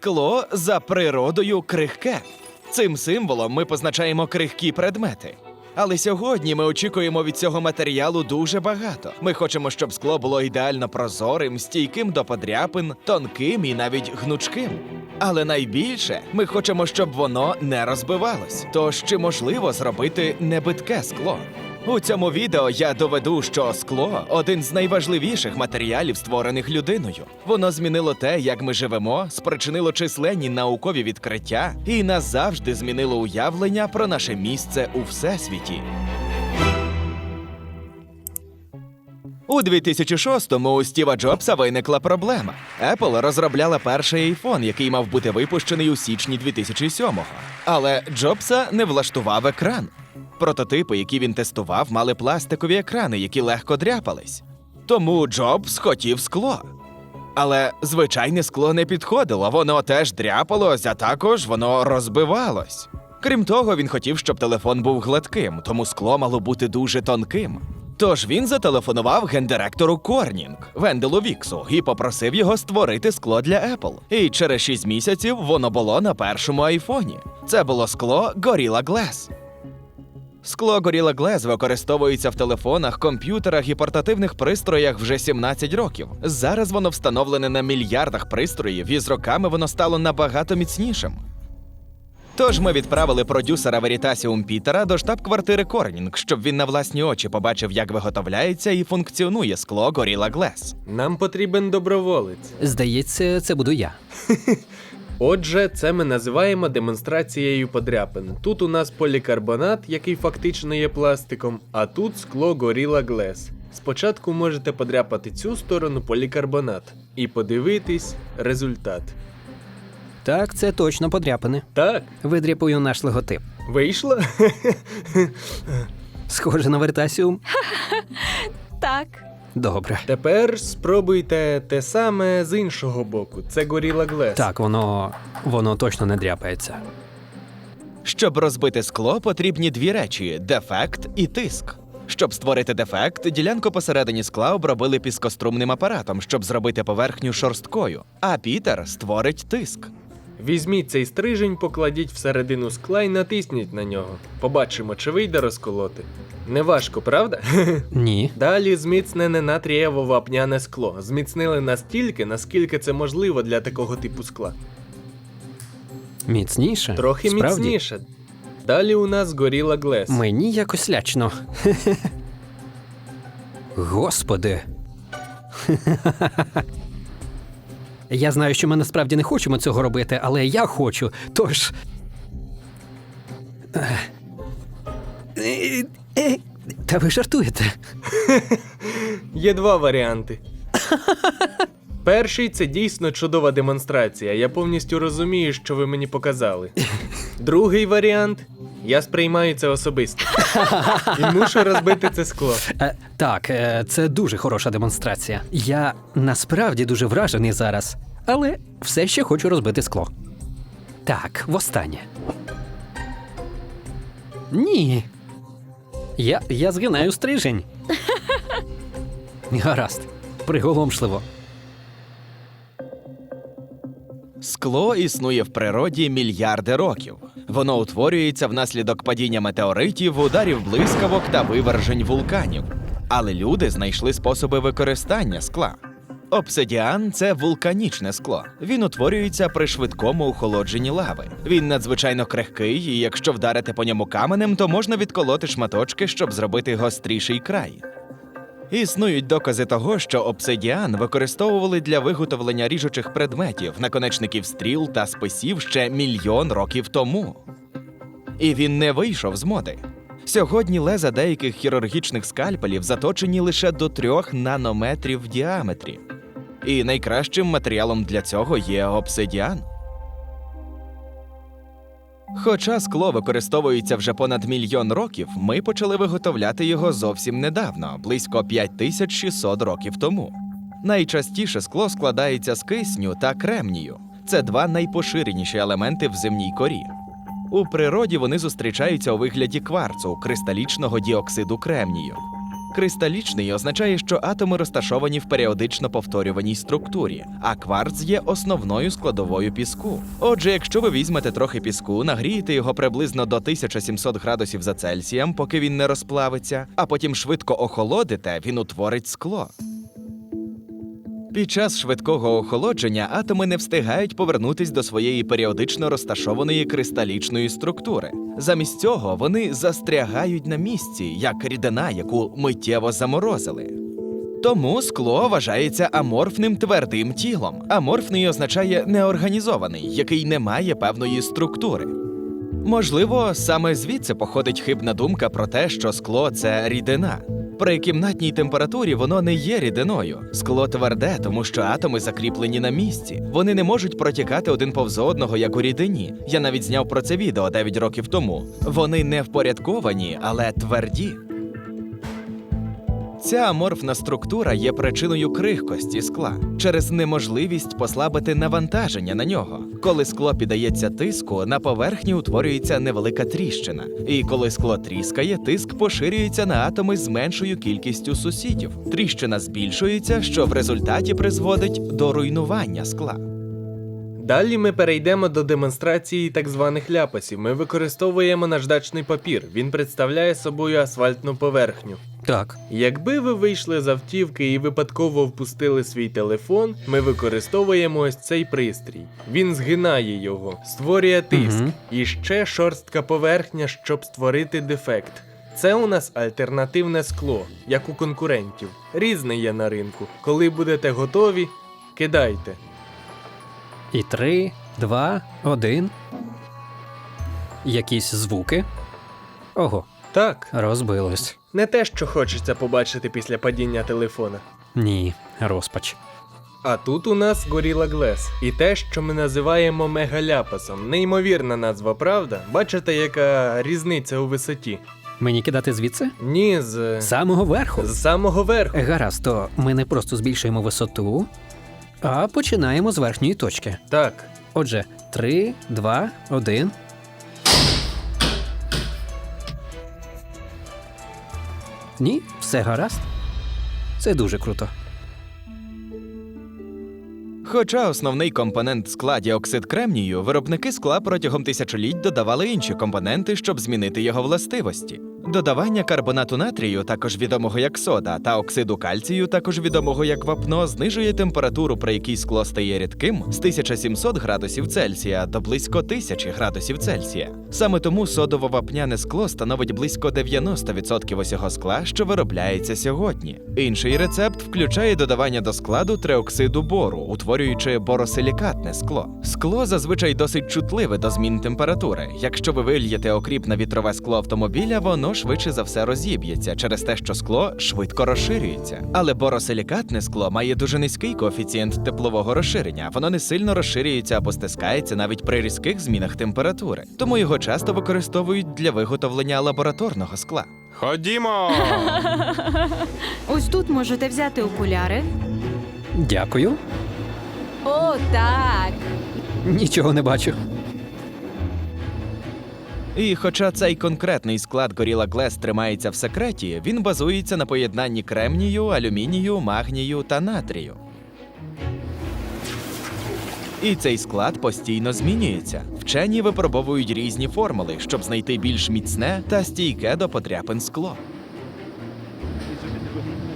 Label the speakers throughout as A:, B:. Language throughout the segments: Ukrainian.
A: Скло за природою крихке. Цим символом ми позначаємо крихкі предмети. Але сьогодні ми очікуємо від цього матеріалу дуже багато. Ми хочемо, щоб скло було ідеально прозорим, стійким до подряпин, тонким і навіть гнучким. Але найбільше ми хочемо, щоб воно не розбивалось. Тож чи можливо зробити небитке скло? У цьому відео я доведу, що скло один з найважливіших матеріалів, створених людиною. Воно змінило те, як ми живемо, спричинило численні наукові відкриття і назавжди змінило уявлення про наше місце у всесвіті. У 2006-му у Стіва Джобса виникла проблема. Apple розробляла перший iPhone, який мав бути випущений у січні 2007-го. Але Джобса не влаштував екран. Прототипи, які він тестував, мали пластикові екрани, які легко дряпались. Тому Джобс хотів скло. Але звичайне скло не підходило, воно теж дряпалось, а також воно розбивалось. Крім того, він хотів, щоб телефон був гладким, тому скло мало бути дуже тонким. Тож він зателефонував гендиректору Корнінг Венделу Віксу і попросив його створити скло для Apple. І через 6 місяців воно було на першому айфоні. Це було скло Gorilla Glass. Скло Gorilla Glass використовується в телефонах, комп'ютерах і портативних пристроях вже 17 років. Зараз воно встановлене на мільярдах пристроїв, і з роками воно стало набагато міцнішим. Тож ми відправили продюсера Veritasium Пітера до штаб-квартири Корнінг, щоб він на власні очі побачив, як виготовляється і функціонує скло Gorilla Glass.
B: Нам потрібен доброволець.
C: Здається, це буду я.
B: Отже, це ми називаємо демонстрацією подряпин. Тут у нас полікарбонат, який фактично є пластиком, а тут скло Gorilla Glass. Спочатку можете подряпати цю сторону полікарбонат і подивитись результат.
C: Так, це точно подряпини.
B: Так,
C: Видряпую наш логотип.
B: вийшло?
C: Схоже на вертасіум.
D: Так.
C: Добре.
B: Тепер спробуйте те саме з іншого боку. Це Gorilla Glass.
C: Так, воно. воно точно не дряпається.
A: Щоб розбити скло, потрібні дві речі: дефект і тиск. Щоб створити дефект, ділянку посередині скла обробили піскострумним апаратом, щоб зробити поверхню шорсткою. А Пітер створить тиск.
B: Візьміть цей стрижень, покладіть всередину скла і натисніть на нього. Побачимо, чи вийде розколоти. Неважко, правда?
C: Ні.
B: Далі зміцнене натрієво-вапняне скло. Зміцнили настільки, наскільки це можливо для такого типу скла.
C: Міцніше.
B: Трохи
C: Справді?
B: міцніше. Далі у нас Gorilla Glass.
C: Мені якось лячно. Господи. Я знаю, що ми насправді не хочемо цього робити, але я хочу. Тож. Е, е, е, Та ви жартуєте.
B: Є два варіанти. Перший це дійсно чудова демонстрація. Я повністю розумію, що ви мені показали. Другий варіант я сприймаю це особисто. І мушу розбити це скло.
C: Е, так, е, це дуже хороша демонстрація. Я насправді дуже вражений зараз, але все ще хочу розбити скло. Так, востаннє. Ні. Я, я згинаю стрижень. Гаразд, приголомшливо.
A: Скло існує в природі мільярди років. Воно утворюється внаслідок падіння метеоритів, ударів блискавок та вивержень вулканів. Але люди знайшли способи використання скла. Обсидіан це вулканічне скло. Він утворюється при швидкому охолодженні лави. Він надзвичайно крихкий, і якщо вдарити по ньому каменем, то можна відколоти шматочки, щоб зробити гостріший край. Існують докази того, що обсидіан використовували для виготовлення ріжучих предметів, наконечників стріл та списів ще мільйон років тому. І він не вийшов з моди. Сьогодні леза деяких хірургічних скальпелів заточені лише до трьох нанометрів в діаметрі. І найкращим матеріалом для цього є обсидіан. Хоча скло використовується вже понад мільйон років, ми почали виготовляти його зовсім недавно, близько 5600 років тому. Найчастіше скло складається з кисню та кремнію. Це два найпоширеніші елементи в земній корі. У природі вони зустрічаються у вигляді кварцу, кристалічного діоксиду кремнію. Кристалічний означає, що атоми розташовані в періодично повторюваній структурі, а кварц є основною складовою піску. Отже, якщо ви візьмете трохи піску, нагрієте його приблизно до 1700 градусів за Цельсієм, поки він не розплавиться, а потім швидко охолодите, він утворить скло. Під час швидкого охолодження атоми не встигають повернутись до своєї періодично розташованої кристалічної структури. Замість цього вони застрягають на місці, як рідина, яку миттєво заморозили. Тому скло вважається аморфним твердим тілом. Аморфний означає неорганізований, який не має певної структури. Можливо, саме звідси походить хибна думка про те, що скло це рідина. При кімнатній температурі воно не є рідиною. Скло тверде, тому що атоми закріплені на місці. Вони не можуть протікати один повз одного, як у рідині. Я навіть зняв про це відео 9 років тому. Вони не впорядковані, але тверді. Ця аморфна структура є причиною крихкості скла через неможливість послабити навантаження на нього. Коли скло піддається тиску, на поверхні утворюється невелика тріщина. І коли скло тріскає, тиск поширюється на атоми з меншою кількістю сусідів. Тріщина збільшується, що в результаті призводить до руйнування скла.
B: Далі ми перейдемо до демонстрації так званих ляпасів. Ми використовуємо наждачний папір. Він представляє собою асфальтну поверхню.
C: Так.
B: Якби ви вийшли з автівки і випадково впустили свій телефон, ми використовуємо ось цей пристрій. Він згинає його, створює тиск
C: Мгм.
B: і ще шорстка поверхня, щоб створити дефект. Це у нас альтернативне скло, як у конкурентів. Різне є на ринку. Коли будете готові, кидайте.
C: І три, два, один. Якісь звуки. Ого,
B: Так,
C: розбилось.
B: Не те, що хочеться побачити після падіння телефона.
C: Ні, розпач.
B: А тут у нас Gorilla Glass. І те, що ми називаємо мегаляпасом. Неймовірна назва, правда? Бачите, яка різниця у висоті?
C: Мені кидати звідси?
B: Ні, з,
C: З самого верху.
B: з самого верху.
C: Гаразд, то ми не просто збільшуємо висоту, а починаємо з верхньої точки.
B: Так.
C: Отже, три, два, один. Ні, все гаразд. Це дуже круто.
A: Хоча основний компонент скла діоксид кремнію, виробники скла протягом тисячоліть додавали інші компоненти, щоб змінити його властивості. Додавання карбонату натрію, також відомого як сода, та оксиду кальцію, також відомого як вапно, знижує температуру, при якій скло стає рідким, з 1700 градусів Цельсія до близько 1000 градусів Цельсія. Саме тому содово-вапняне скло становить близько 90% усього скла, що виробляється сьогодні. Інший рецепт включає додавання до складу триоксиду бору, утворюючи боросилікатне скло. Скло зазвичай досить чутливе до змін температури. Якщо ви вильєте окріп на вітрове скло автомобіля, воно швидше за все розіб'ється через те, що скло швидко розширюється. Але боросилікатне скло має дуже низький коефіцієнт теплового розширення. Воно не сильно розширюється або стискається навіть при різких змінах температури. Тому його часто використовують для виготовлення лабораторного скла.
E: Ходімо!
D: Ось тут можете взяти окуляри.
C: Дякую.
D: О, так.
C: Нічого не бачу.
A: І хоча цей конкретний склад Gorilla Glass тримається в секреті, він базується на поєднанні кремнію, алюмінію, магнію та натрію. І цей склад постійно змінюється. Вчені випробовують різні формули, щоб знайти більш міцне та стійке до подряпин скло.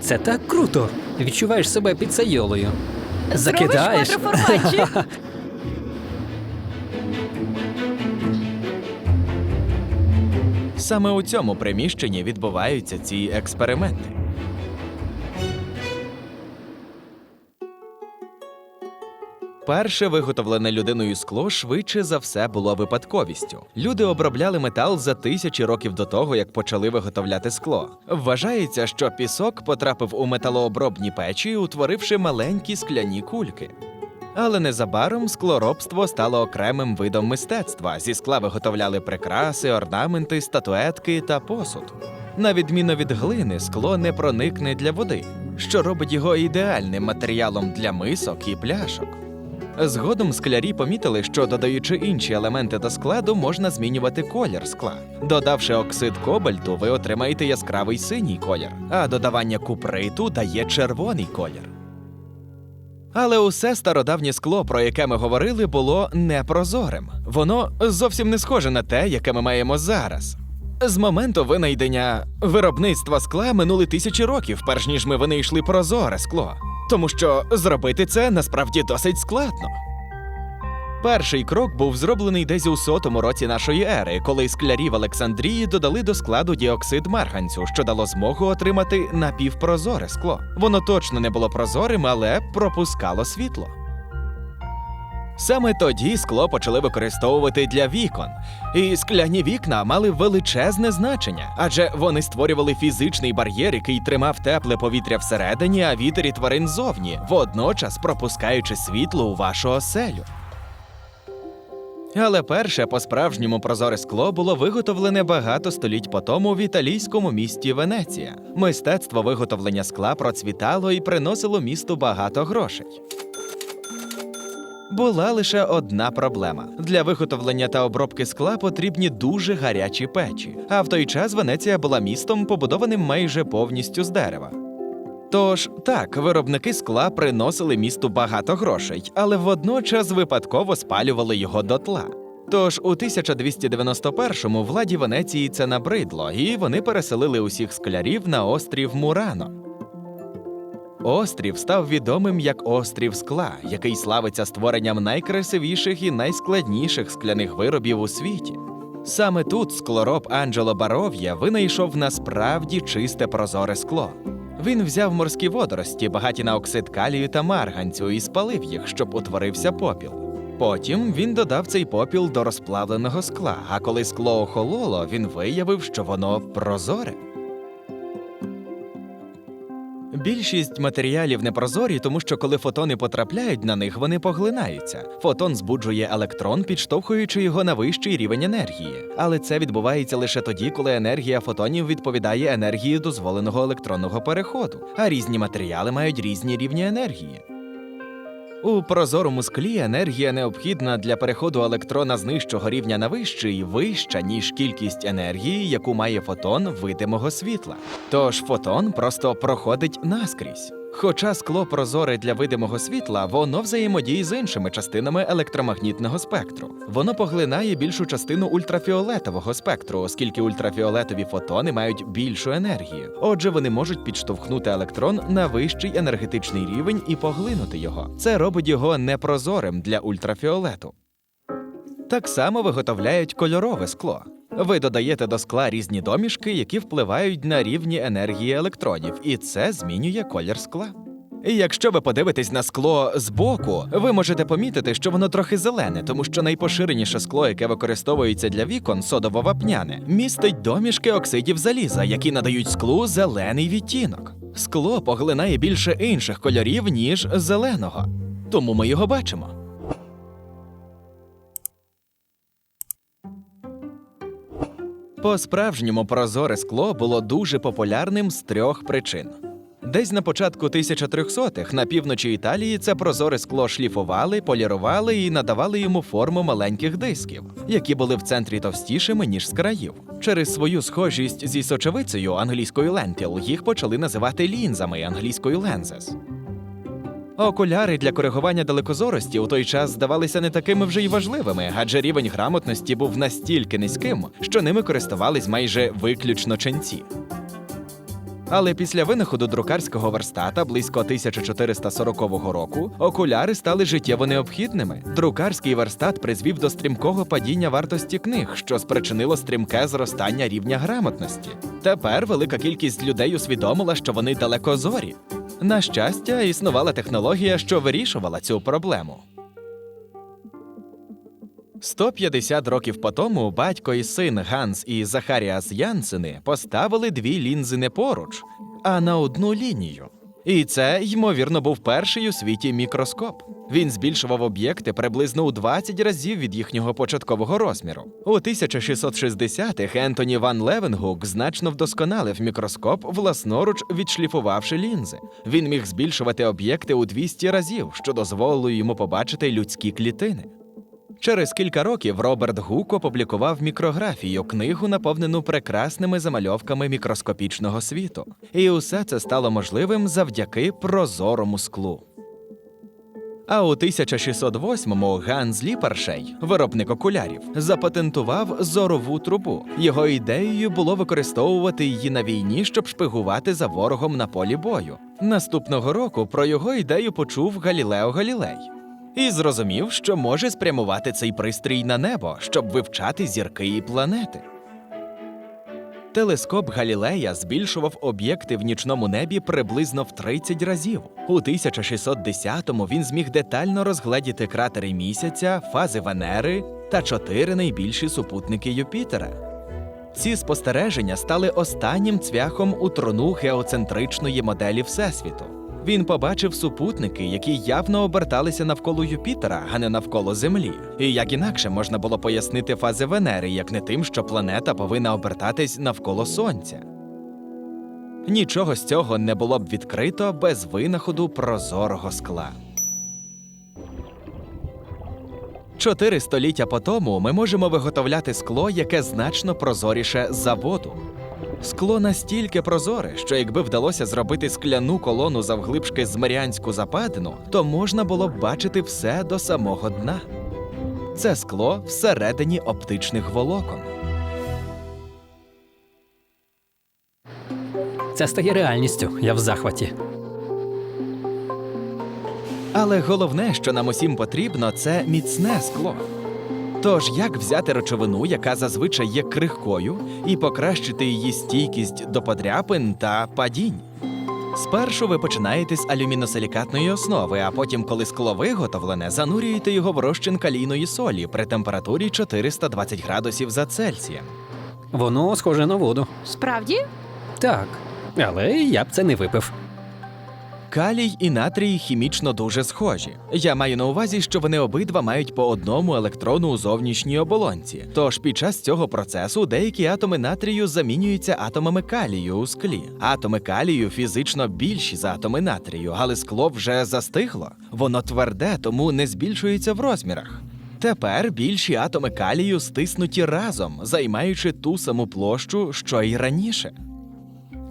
C: Це так круто. Відчуваєш себе піцейолою. Закидаєш.
D: Зробиш.
A: Саме у цьому приміщенні відбуваються ці експерименти. Перше виготовлене людиною скло швидше за все було випадковістю. Люди обробляли метал за тисячі років до того, як почали виготовляти скло. Вважається, що пісок потрапив у металообробні печі, утворивши маленькі скляні кульки. Але незабаром склоробство стало окремим видом мистецтва. Зі скла виготовляли прикраси, орнаменти, статуетки та посуд. На відміну від глини, скло не проникне для води, що робить його ідеальним матеріалом для мисок і пляшок. Згодом склярі помітили, що додаючи інші елементи до складу, можна змінювати колір скла. Додавши оксид кобальту, ви отримаєте яскравий синій колір, а додавання куприту дає червоний колір. Але усе стародавнє скло, про яке ми говорили, було непрозорим. Воно зовсім не схоже на те, яке ми маємо зараз. З моменту винайдення виробництва скла минули тисячі років, перш ніж ми винайшли прозоре скло. Тому що зробити це насправді досить складно. Перший крок був зроблений десь у сотому році нашої ери, коли склярі в Олександрії додали до складу діоксид марганцю, що дало змогу отримати напівпрозоре скло. Воно точно не було прозорим, але пропускало світло. Саме тоді скло почали використовувати для вікон, і скляні вікна мали величезне значення, адже вони створювали фізичний бар'єр, який тримав тепле повітря всередині, а вітер і тварин зовні, водночас пропускаючи світло у вашу оселю. Але перше по-справжньому прозоре скло було виготовлене багато століть по тому в італійському місті Венеція. Мистецтво виготовлення скла процвітало і приносило місту багато грошей. Була лише одна проблема: для виготовлення та обробки скла потрібні дуже гарячі печі. А в той час Венеція була містом, побудованим майже повністю з дерева. Тож так, виробники скла приносили місту багато грошей, але водночас випадково спалювали його дотла. Тож у 1291-му владі Венеції це набридло, і вони переселили усіх склярів на острів Мурано. Острів став відомим як острів скла, який славиться створенням найкрасивіших і найскладніших скляних виробів у світі. Саме тут склороб Анджело Баров'я винайшов насправді чисте прозоре скло. Він взяв морські водорості, багаті на оксид калію та марганцю, і спалив їх, щоб утворився попіл. Потім він додав цей попіл до розплавленого скла, а коли скло охололо, він виявив, що воно прозоре. Більшість матеріалів непрозорі, тому що коли фотони потрапляють на них, вони поглинаються. Фотон збуджує електрон, підштовхуючи його на вищий рівень енергії. Але це відбувається лише тоді, коли енергія фотонів відповідає енергії дозволеного електронного переходу, а різні матеріали мають різні рівні енергії. У прозорому склі енергія необхідна для переходу електрона з нижчого рівня на вищий вища, ніж кількість енергії, яку має фотон видимого світла. Тож фотон просто проходить наскрізь. Хоча скло прозоре для видимого світла, воно взаємодіє з іншими частинами електромагнітного спектру. Воно поглинає більшу частину ультрафіолетового спектру, оскільки ультрафіолетові фотони мають більшу енергію. Отже, вони можуть підштовхнути електрон на вищий енергетичний рівень і поглинути його. Це робить його непрозорим для ультрафіолету. Так само виготовляють кольорове скло. Ви додаєте до скла різні домішки, які впливають на рівні енергії електронів, і це змінює колір скла. Якщо ви подивитесь на скло збоку, ви можете помітити, що воно трохи зелене, тому що найпоширеніше скло, яке використовується для вікон, содово-вапняне, містить домішки оксидів заліза, які надають склу зелений відтінок. Скло поглинає більше інших кольорів, ніж зеленого. Тому ми його бачимо. По-справжньому прозоре скло було дуже популярним з трьох причин. Десь на початку 1300-х на півночі Італії це прозоре скло шліфували, полірували і надавали йому форму маленьких дисків, які були в центрі товстішими, ніж з країв. Через свою схожість зі сочевицею англійською лентіл їх почали називати лінзами англійською lenses. Окуляри для коригування далекозорості у той час здавалися не такими вже й важливими, адже рівень грамотності був настільки низьким, що ними користувались майже виключно ченці. Але після винаходу друкарського верстата близько 1440 року окуляри стали життєво необхідними. Друкарський верстат призвів до стрімкого падіння вартості книг, що спричинило стрімке зростання рівня грамотності. Тепер велика кількість людей усвідомила, що вони далекозорі. На щастя, існувала технологія, що вирішувала цю проблему. 150 років по тому батько і син Ганс і Захаріас Янсени поставили дві лінзи не поруч, а на одну лінію. І це, ймовірно, був перший у світі мікроскоп. Він збільшував об'єкти приблизно у 20 разів від їхнього початкового розміру. У 1660-х Ентоні Ван Левенгук значно вдосконалив мікроскоп, власноруч відшліфувавши лінзи. Він міг збільшувати об'єкти у 200 разів, що дозволило йому побачити людські клітини. Через кілька років Роберт Гук опублікував мікрографію, книгу, наповнену прекрасними замальовками мікроскопічного світу. І усе це стало можливим завдяки прозорому склу. А у 1608-му Ганс Ліпершей, виробник окулярів, запатентував зорову трубу. Його ідеєю було використовувати її на війні, щоб шпигувати за ворогом на полі бою. Наступного року про його ідею почув Галілео Галілей і зрозумів, що може спрямувати цей пристрій на небо, щоб вивчати зірки і планети. Телескоп Галілея збільшував об'єкти в нічному небі приблизно в 30 разів. У 1610-му він зміг детально розгледіти кратери місяця, фази Венери та чотири найбільші супутники Юпітера. Ці спостереження стали останнім цвяхом у трону геоцентричної моделі Всесвіту. Він побачив супутники, які явно оберталися навколо Юпітера, а не навколо Землі. І як інакше можна було пояснити фази Венери, як не тим, що планета повинна обертатись навколо Сонця. Нічого з цього не було б відкрито без винаходу прозорого скла. Чотири століття по тому ми можемо виготовляти скло, яке значно прозоріше за воду. Скло настільки прозоре, що якби вдалося зробити скляну колону завглибшки з Маріанську западину, то можна було б бачити все до самого дна. Це скло всередині оптичних волокон.
C: Це стає реальністю. Я в захваті.
A: Але головне, що нам усім потрібно, це міцне скло. Тож як взяти речовину, яка зазвичай є крихкою, і покращити її стійкість до подряпин та падінь? Спершу ви починаєте з алюміносилікатної основи, а потім, коли скло виготовлене, занурюєте його в розчин калійної солі при температурі 420 градусів за Цельсієм.
C: Воно схоже на воду.
D: Справді?
C: Так. Але я б це не випив.
A: Калій і натрій хімічно дуже схожі. Я маю на увазі, що вони обидва мають по одному електрону у зовнішній оболонці. Тож під час цього процесу деякі атоми натрію замінюються атомами калію у склі. Атоми калію фізично більші за атоми натрію, але скло вже застигло. Воно тверде, тому не збільшується в розмірах. Тепер більші атоми калію стиснуті разом, займаючи ту саму площу, що й раніше.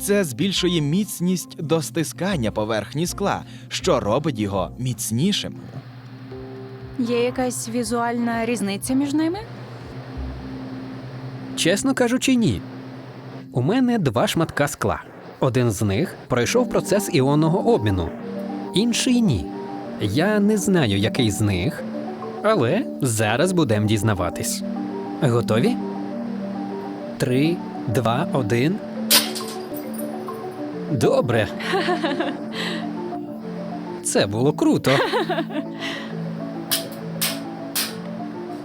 A: Це збільшує міцність до стискання поверхні скла, що робить його міцнішим.
D: Є якась візуальна різниця між ними?
C: Чесно кажучи, ні. У мене два шматка скла. Один з них пройшов процес іонного обміну, інший ні. Я не знаю, який з них, але зараз будемо дізнаватись. Готові? Три, два, один. Добре. Це було круто.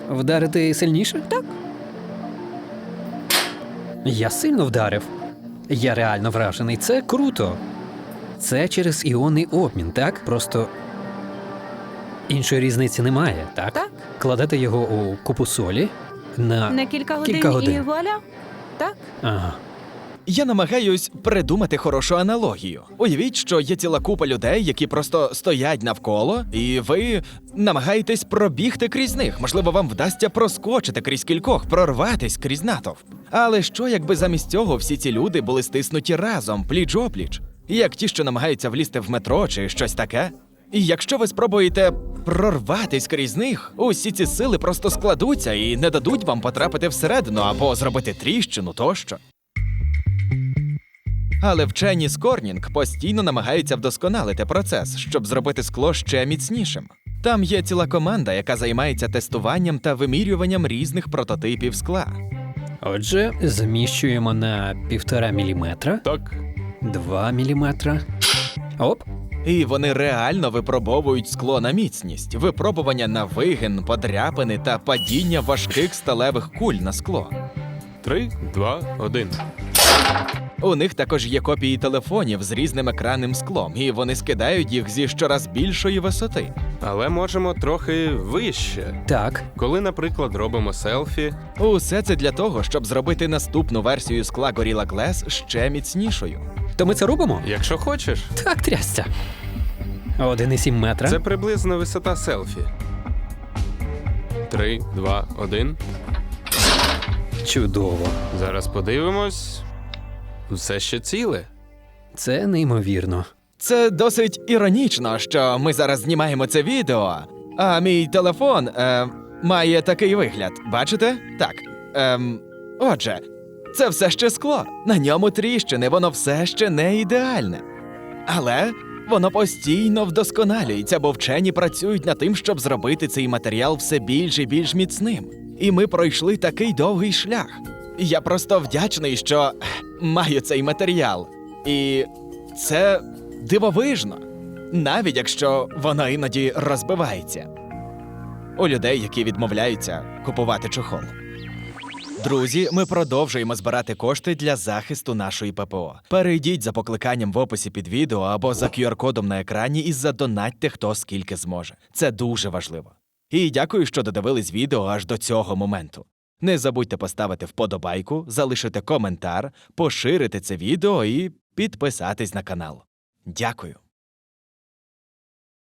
C: Вдарити сильніше? Так. Я сильно вдарив. Я реально вражений. Це круто. Це через іонний обмін, так? Просто іншої різниці немає, так?
D: Так.
C: Кладете його у купу солі на.
D: На кілька годин,
C: Кілька годин.
D: і вуаля? Так?
C: Ага.
A: Я намагаюсь придумати хорошу аналогію. Уявіть, що є ціла купа людей, які просто стоять навколо, і ви намагаєтесь пробігти крізь них. Можливо, вам вдасться проскочити крізь кількох, прорватись крізь натовп. Але що, якби замість цього всі ці люди були стиснуті разом, пліч опліч, як ті, що намагаються влізти в метро чи щось таке? І якщо ви спробуєте прорватись крізь них, усі ці сили просто складуться і не дадуть вам потрапити всередину або зробити тріщину тощо. Але вчені з Корнінг постійно намагаються вдосконалити процес, щоб зробити скло ще міцнішим. Там є ціла команда, яка займається тестуванням та вимірюванням різних прототипів скла.
C: Отже, зміщуємо на півтора міліметра,
A: Так.
C: два міліметра. Оп.
A: І вони реально випробовують скло на міцність, випробування на вигин, подряпини та падіння важких сталевих куль на скло.
E: Три, два, один.
A: У них також є копії телефонів з різним екранним склом, і вони скидають їх зі щораз більшої висоти.
E: Але можемо трохи вище.
C: Так,
E: Коли, наприклад, робимо селфі,
A: Усе це для того, щоб зробити наступну версію скла Gorilla Glass ще міцнішою.
C: то ми це робимо?
E: якщо хочеш,
C: Так, трясця. 1,7 метра.
E: це приблизно висота селфі. Три, два, один.
C: чудово.
E: Зараз подивимось. Все ще ціле.
C: Це неймовірно.
A: Це досить іронічно, що ми зараз знімаємо це відео, а мій телефон е, має такий вигляд. Бачите? Так. Ем, отже, це все ще скло. На ньому тріщини, воно все ще не ідеальне. Але воно постійно вдосконалюється, бо вчені працюють над тим, щоб зробити цей матеріал все більш і більш міцним. І ми пройшли такий довгий шлях. Я просто вдячний, що маю цей матеріал. І це дивовижно, навіть якщо воно іноді розбивається. У людей, які відмовляються купувати чохол. Друзі, ми продовжуємо збирати кошти для захисту нашої ППО. Перейдіть за покликанням в описі під відео або за QR-кодом на екрані і задонатьте хто скільки зможе. Це дуже важливо. І дякую, що додивились відео аж до цього моменту. Не забудьте поставити вподобайку, залишити коментар, поширити це відео і підписатись на канал. Дякую.